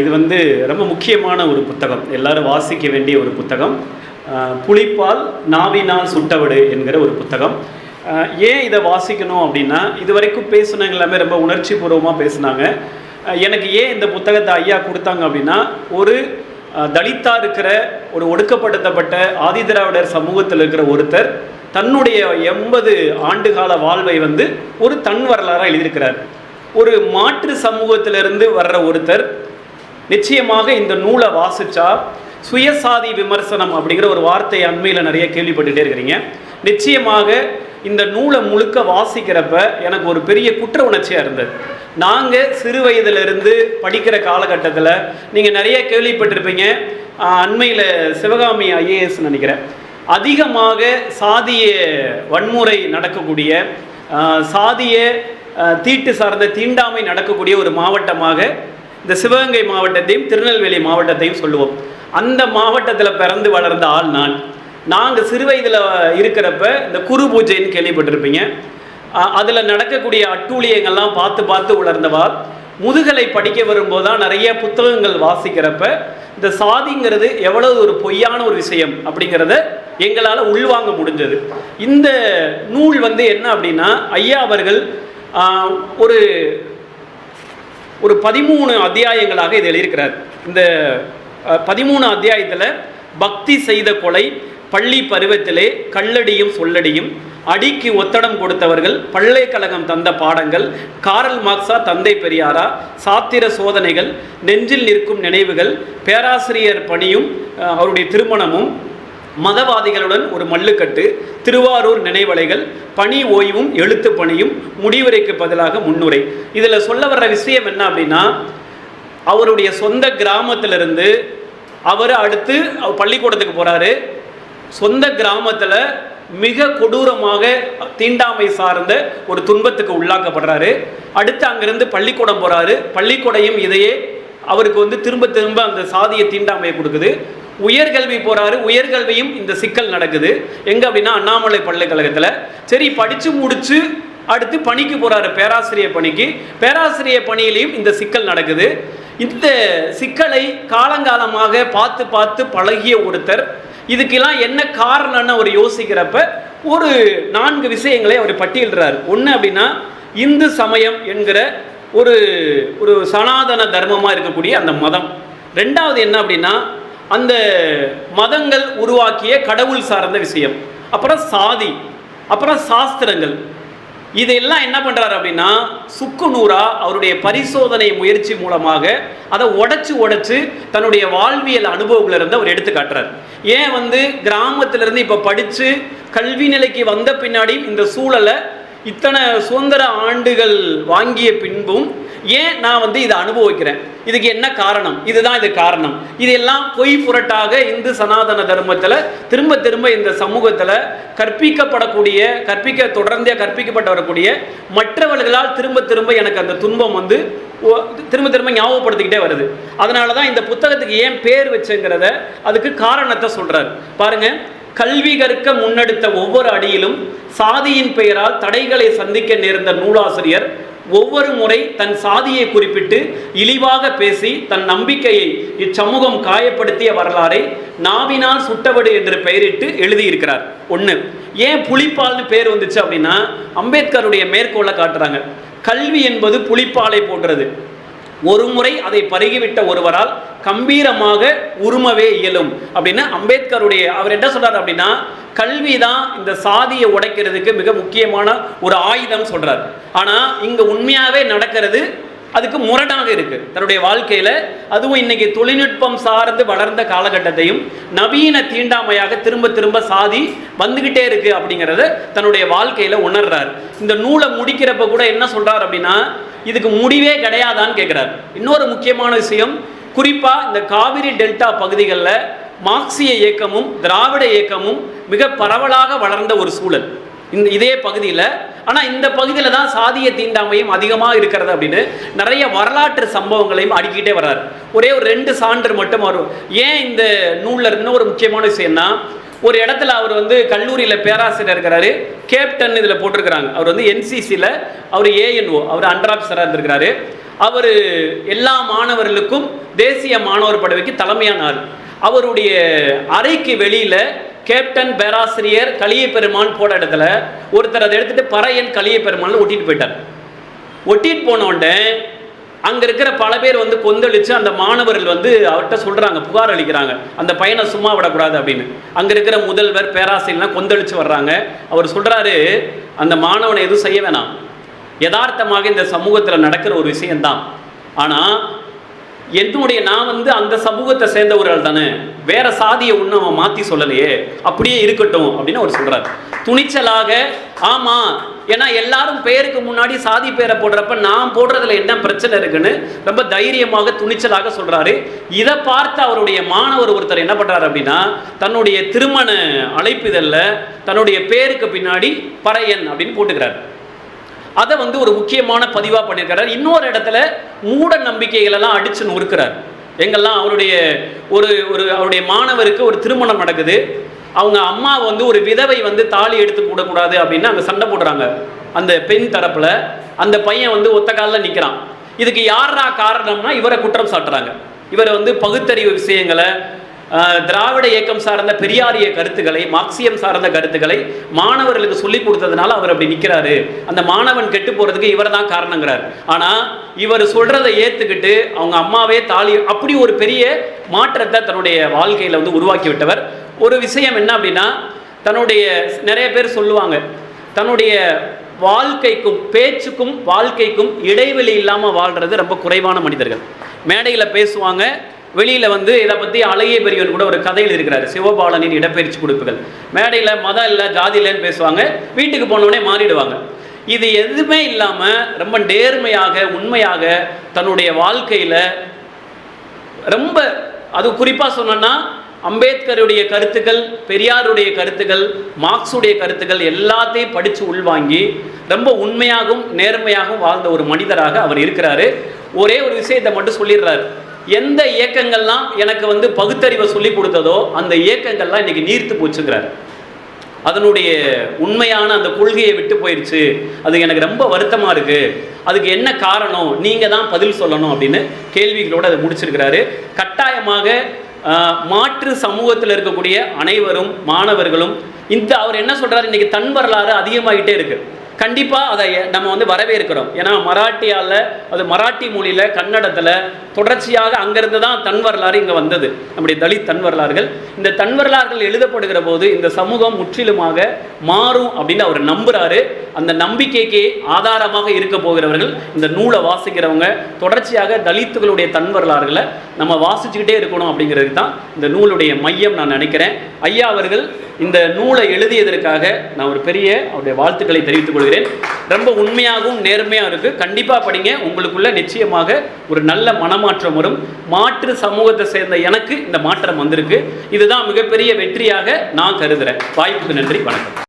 இது வந்து ரொம்ப முக்கியமான ஒரு புத்தகம். எல்லாரும் வாசிக்க வேண்டிய ஒரு புத்தகம். புளிப்பால் நாவினால் சுட்டவடு என்கிற ஒரு புத்தகம். ஏன் இதை வாசிக்கணும் அப்படின்னா இது வரைக்கும் பேசுனவங்க எல்லாமே ரொம்ப உணர்ச்சி பூர்வமாக பேசுனாங்க எனக்கு ஏன் இந்த புத்தகத்தை ஐயா கொடுத்தாங்க அப்படின்னா ஒரு தலித்தாக தலித்தா இருக்கிற ஒரு ஒடுக்கப்படுத்தப்பட்ட ஆதிதிராவிடர் சமூகத்தில் இருக்கிற ஒருத்தர் தன்னுடைய எண்பது ஆண்டுகால வாழ்வை வந்து ஒரு தன் வரலாறாக எழுதியிருக்கிறார். ஒரு மாற்று சமூகத்திலிருந்து வர்ற ஒருத்தர் நிச்சயமாக இந்த நூலை வாசிச்சா சுயசாதி விமர்சனம் அப்படிங்கிற ஒரு வார்த்தை அண்மையில் நிறைய கேள்விப்பட்டுட்டே இருக்கிறீங்க. நிச்சயமாக இந்த நூலை முழுக்க வாசிக்கிறப்ப எனக்கு ஒரு பெரிய குற்ற உணர்ச்சியாக இருந்தது. நாங்கள் சிறு வயதிலிருந்து படிக்கிற காலகட்டத்தில் நீங்கள் நிறைய கேள்விப்பட்டிருப்பீங்க. அண்மையில் சிவகாமி ஐஏஎஸ் நினைக்கிறேன். அதிகமாக சாதிய வன்முறை நடக்கக்கூடிய சாதிய தீட்டு சார்ந்த தீண்டாமை நடக்கக்கூடிய ஒரு மாவட்டமாக இந்த சிவகங்கை மாவட்டத்தையும் திருநெல்வேலி மாவட்டத்தையும் சொல்லுவோம். அந்த மாவட்டத்தில் பிறந்து வளர்ந்த ஆள் நான். நாங்கள் சிறு வயதில் இருக்கிறப்ப இந்த குரு பூஜைன்னு கேள்விப்பட்டிருப்பீங்க. அதில் நடக்கக்கூடிய அட்டூழியங்கள்லாம் பார்த்து பார்த்து உணர்ந்தவாள் முதுகலை படிக்க வரும்போது தான் நிறைய புத்தகங்கள் வாசிக்கிறப்ப இந்த சாதிங்கிறது எவ்வளவு ஒரு பொய்யான ஒரு விஷயம் அப்படிங்கிறத எங்களால் உள்வாங்க முடிஞ்சது. இந்த நூல் வந்து என்ன அப்படின்னா ஐயா அவர்கள் ஒரு ஒரு பதிமூணு அத்தியாயங்களாக இதில் எழுதியிருக்கிறார் இந்த பதிமூணு அத்தியாயத்தில் பக்தி செய்த கொலை பள்ளி பருவத்திலே கல்லடியும் சொல்லடியும் அடிக்கு ஒத்தடம் கொடுத்தவர்கள் பல்கலைக்கழகம் தந்த பாடங்கள் காரல் மார்க்ஸா தந்தை பெரியாரா சாத்திர சோதனைகள் நெஞ்சில் நிற்கும் நினைவுகள் பேராசிரியர் பணியும் அவருடைய திருமணமும் மதவாதிகளுடன் ஒரு மல்லுக்கட்டு திருவாரூர் நினைவலைகள் பணி ஓய்வும் எழுத்து பணியும் முடிவுரைக்கு பதிலாக முன்னுரை. இதில் சொல்ல வர்ற விஷயம் என்ன அப்படின்னா அவருடைய சொந்த கிராமத்திலிருந்து அவர் அடுத்து பள்ளிக்கூடத்துக்கு போகிறாரு சொந்த கிராமத்தில் மிக கொடூரமாக தீண்டாமை சார்ந்த ஒரு துன்பத்துக்கு உள்ளாக்கப்படுறாரு. அடுத்து அங்கிருந்து பள்ளிக்கூடம் போகிறாரு பள்ளிக்கூடையும் இதையே அவருக்கு வந்து திரும்ப திரும்ப அந்த சாதிய தீண்டாமையை கொடுக்குது. உயர்கல்வி போகிறாரு உயர்கல்வியும் இந்த சிக்கல் நடக்குது. எங்கே அப்படின்னா அண்ணாமலை பல்கலைக்கழகத்தில். சரி படித்து முடித்து அடுத்து பணிக்கு போகிறாரு பேராசிரியர் பணிக்கு. பேராசிரியர் பணியிலையும் இந்த சிக்கல் நடக்குது. இந்த சிக்கலை காலங்காலமாக பார்த்து பார்த்து பழகிய ஒருத்தர் இதுக்கெல்லாம் என்ன காரணம்னு அவர் யோசிக்கிறப்ப ஒரு நான்கு விஷயங்களை அவர் பட்டியலிடுறார். ஒன்று அப்படின்னா இந்து சமயம் என்கிற ஒரு ஒரு சனாதன தர்மமாக இருக்கக்கூடிய அந்த மதம். ரெண்டாவது என்ன அப்படின்னா அந்த மதங்கள் உருவாக்கிய கடவுள் சார்ந்த விஷயம். அப்புறம் சாதி அப்புறம் சாஸ்திரங்கள். இதெல்லாம் என்ன பண்ணுறாரு அப்படின்னா சுக்கு நூறா அவருடைய பரிசோதனை முயற்சி மூலமாக அதை உடைச்சு உடைச்சு தன்னுடைய வாழ்வியல் அனுபவங்களிலிருந்து அவர் எடுத்து காட்டுறார். ஏன் வந்து கிராமத்திலிருந்து இப்போ படித்து கல்வி நிலைக்கு வந்த பின்னாடி இந்த சூழலை இத்தனை சுதந்திர ஆண்டுகள் வாங்கிய பின்பும் ஏன் நான் வந்து இதை அனுபவிக்கிறேன்? இதுக்கு என்ன காரணம்? இதுதான் இது காரணம். இதெல்லாம் பொய் புரட்டாக இந்து சனாதன தர்மத்தில் திரும்ப திரும்ப இந்த சமூகத்தில் கற்பிக்கப்படக்கூடிய கற்பிக்க தொடர்ந்தே கற்பிக்கப்பட்டு வரக்கூடிய மற்றவர்களால் திரும்ப திரும்ப எனக்கு அந்த துன்பம் வந்து திரும்ப திரும்ப ஞாபகப்படுத்திக்கிட்டே வருது. அதனால தான் இந்த புத்தகத்துக்கு ஏன் பேர் வச்சுங்கிறத அதுக்கு காரணத்தை சொல்கிறார் பாருங்கள் கல்வி கற்க முன்னெடுத்த ஒவ்வொரு அடியிலும் சாதியின் பெயரால் தடைகளை சந்திக்க நேர்ந்த நூலாசிரியர் ஒவ்வொரு முறை தன் சாதியை குறிப்பிட்டு இழிவாக பேசி தன் நம்பிக்கையை இச்சமூகம் காயப்படுத்திய வரலாறை நாவினால் சுட்டவடு என்று பெயரிட்டு எழுதியிருக்கிறார். ஒன்று ஏன் புலிப்பால்னு பேர் வந்துச்சு அப்படின்னா அம்பேத்கருடைய மேற்கோளை காட்டுறாங்க. கல்வி என்பது புலிப்பாலை போன்றது. ஒரு முறை அதை பருகிவிட்ட ஒருவரால் கம்பீரமாக உருமவே இயலும். அப்படின்னு அம்பேத்கருடைய அவர் என்ன சொல்றாரு அப்படின்னா கல்வி தான் இந்த சாதியை உடைக்கிறதுக்கு மிக முக்கியமான ஒரு ஆயுதம் சொல்றாரு. ஆனா இங்க உண்மையாவே நடக்கிறது அதுக்கு முரடாக இருக்கு. தன்னுடைய வாழ்க்கையில அதுவும் இன்னைக்கு தொழில்நுட்பம் சார்ந்து வளர்ந்த காலகட்டத்தையும் நவீன தீண்டாமையாக திரும்ப திரும்ப சாதி வந்துகிட்டே இருக்கு அப்படிங்கிறத தன்னுடைய வாழ்க்கையில உணர்றார். இந்த நூலை முடிக்கிறப்ப கூட என்ன சொல்றார் அப்படின்னா இதுக்கு முடிவே கிடையாதான்னு கேட்குறாரு இன்னொரு முக்கியமான விஷயம் குறிப்பாக இந்த காவிரி டெல்டா பகுதிகளில் மார்க்சிய இயக்கமும் திராவிட இயக்கமும் மிக பரவலாக வளர்ந்த ஒரு சூழல். இந்த இதே பகுதியில் ஆனால் இந்த பகுதியில் தான் சாதிய தீண்டாமையும் அதிகமாக இருக்கிறது அப்படின்னு நிறைய வரலாற்று சம்பவங்களையும் அடுக்கிட்டே வர்றாரு. ஒரே ஒரு ரெண்டு சான்று மட்டும் வரும். ஏன் இந்த நூலில் இன்னும் ஒரு முக்கியமான விஷயம்னா ஒரு இடத்துல அவர் வந்து கல்லூரியில் பேராசிரியர் இருக்கிறாரு. கேப்டன் இதில் போட்டிருக்கிறாங்க. அவர் வந்து என்சிசியில் அவர் ஏஎன்ஓ அவர் அண்டர் ஆஃபீஸராக இருந்திருக்கிறாரு. அவர் எல்லா மாணவர்களுக்கும் தேசிய மாணவர் படவைக்கு தலைமையானார். அவருடைய அறைக்கு வெளியில் கேப்டன் பேராசிரியர் கலிய பெருமான் போட இடத்துல ஒருத்தர் அதை எடுத்துகிட்டு பறையன் கலிய பெருமான் ஒட்டிட்டு போயிட்டார். ஒட்டிட்டு போன உடனே அங்க இருக்கிற பல பேர் வந்து கொந்தளிச்சு அந்த மாணவர்கள் வந்து அவர்கிட்ட சொல்றாங்க புகார் அளிக்கிறாங்க. அந்த பையனை சும்மா விடக்கூடாது அப்படின்னு. அங்க இருக்கிற முதல்வர் பேராசிரியர்லாம் கொந்தளிச்சு வர்றாங்க. அவர் சொல்றாரு அந்த மாணவனை எதுவும் செய்ய வேணாம். யதார்த்தமாக இந்த சமூகத்தில் நடக்கிற ஒரு விஷயம்தான். ஆனால் என்னுடைய நான் வந்து அந்த சமூகத்தை சேர்ந்தவர்கள் தானே. வேற சாதியை ஒன்றும் அவன் மாற்றி சொல்லலையே. அப்படியே இருக்கட்டும் அப்படின்னு அவர் சொல்கிறார் துணிச்சலாக ஆமாம் ஏன்னா எல்லாரும் பேருக்கு முன்னாடி சாதி பேரை போடுறப்ப நான் போடுறதுல என்ன பிரச்சனை இருக்குன்னு ரொம்ப தைரியமாக துணிச்சலாக சொல்றாரு. இதை பார்த்து அவருடைய மாணவர் ஒருத்தர் என்ன பண்றாரு அப்படின்னா தன்னுடைய திருமண அழைப்பிதழில் தன்னுடைய பேருக்கு பின்னாடி பறையன் அப்படின்னு போட்டுக்கிறார். அதை வந்து ஒரு முக்கியமான பதிவாக பண்ணியிருக்கிறார் இன்னொரு இடத்துல மூட நம்பிக்கைகளெல்லாம் அடிச்சு நொறுக்கிறார். எங்கெல்லாம் அவருடைய ஒரு ஒரு அவருடைய மாணவருக்கு ஒரு திருமணம் நடக்குது அவங்க அம்மா வந்து ஒரு விதவை வந்து தாலி எடுத்து கூடக்கூடாது அப்படின்னு அங்கே சண்டை போடுறாங்க. அந்த பெண் தரப்பில் அந்த பையன் வந்து ஒத்த காலில் நிற்கிறான் இதுக்கு யாரா காரணம்னா இவரை குற்றம் சாட்டுறாங்க. இவரை வந்து பகுத்தறிவு விஷயங்களை திராவிட இயக்கம் சார்ந்த பெரியாரிய கருத்துக்களை மார்க்சியம் சார்ந்த கருத்துக்களை மாணவர்களுக்கு சொல்லி கொடுத்ததுனால அவர் அப்படி நிற்கிறாரு அந்த மாணவன் கெட்டு போகிறதுக்கு இவர் தான் காரணங்கிறார். ஆனால் இவர் சொல்றதை ஏற்றுக்கிட்டு அவங்க அம்மாவே தாலி அப்படி ஒரு பெரிய மாற்றத்தை தன்னுடைய வாழ்க்கையில் வந்து உருவாக்கி விட்டவர் ஒரு விஷயம் என்ன அப்படின்னா தன்னுடைய நிறைய பேர் சொல்லுவாங்க தன்னுடைய வாழ்க்கைக்கும் பேச்சுக்கும் வாழ்க்கைக்கும் இடைவெளி இல்லாமல் வாழ்கிறது ரொம்ப குறைவான மனிதர்கள். மேடையில் பேசுவாங்க வெளியில் வந்து இதை பற்றி அழகிய பெரியவன் கூட ஒரு கதையில் இருக்கிறார் சிவபாலனின் இடப்பெயர்ச்சி கொடுப்புகள் மேடையில் மதம் இல்லை ஜாதி இல்லைன்னு பேசுவாங்க வீட்டுக்கு போனோடனே மாறிடுவாங்க. இது எதுவுமே இல்லாமல் ரொம்ப நேர்மையாக உண்மையாக தன்னுடைய வாழ்க்கையில் ரொம்ப அது குறிப்பாக சொன்னோன்னா அம்பேத்கருடைய கருத்துக்கள் பெரியாருடைய கருத்துக்கள் மார்க்ஸுடைய கருத்துக்கள் எல்லாத்தையும் படித்து உள்வாங்கி ரொம்ப உண்மையாகவும் நேர்மையாகவும் வாழ்ந்த ஒரு மனிதராக அவர் இருக்கிறாரு. ஒரே ஒரு விஷயத்தை மட்டும் சொல்லிடுறாரு. எந்த இயக்கங்கள்லாம் எனக்கு வந்து பகுத்தறிவை சொல்லி கொடுத்ததோ அந்த இயக்கங்கள்லாம் இன்றைக்கி நீர்த்து போச்சுங்கிறார். அதனுடைய உண்மையான அந்த கொள்கையை விட்டு போயிடுச்சு அது எனக்கு ரொம்ப வருத்தமாக இருக்குது அதுக்கு என்ன காரணம்? நீங்கள் தான் பதில் சொல்லணும் அப்படின்னு கேள்விகளோடு அதை முடிச்சிருக்கிறாரு. கட்டாயமாக மாற்று சமூகத்தில் இருக்கக்கூடிய அனைவரும் மாணவர்களும் இந்த அவர் என்ன சொல்றாரு? இன்னைக்கு தன் வரலாறு அதிகமாகிட்டே இருக்கு. கண்டிப்பாக அதை நம்ம வந்து வரவேற்கிறோம். ஏன்னா மராட்டியால அது மராட்டி மொழியில் கன்னடத்தில் தொடர்ச்சியாக அங்கேருந்து தான் தன் வரலாறு இங்கே வந்தது. நம்முடைய தலித் தன் வரலாறுகள். இந்த தன் வரலாறுகள் எழுதப்படுகிற போது இந்த சமூகம் முற்றிலுமாக மாறும் அப்படின்னு அவர் நம்புகிறாரு அந்த நம்பிக்கைக்கு ஆதாரமாக இருக்க போகிறவர்கள் இந்த நூலை வாசிக்கிறவங்க தொடர்ச்சியாக தலித்துகளுடைய தன் வரலாறுகளை நம்ம வாசிச்சுக்கிட்டே இருக்கணும் அப்படிங்கிறது தான் இந்த நூலுடைய மையம் நான் நினைக்கிறேன். ஐயா அவர்கள் இந்த நூலை எழுதியதற்காக நான் ஒரு பெரிய அவருடைய வாழ்த்துக்களை தெரிவித்துக் கொள்கிறேன். ரொம்ப உண்மையாகவும் நேர்மையாக இருக்கு. கண்டிப்பாக படிங்க. உங்களுக்குள்ள நிச்சயமாக ஒரு நல்ல மனமாற்றம் வரும். மாற்று சமூகத்தை சேர்ந்த எனக்கு இந்த மாற்றம் வந்திருக்கு. இதுதான் மிகப்பெரிய வெற்றியாக நான் கருதுகிறேன் வாய்ப்புக்கு நன்றி. வணக்கம்.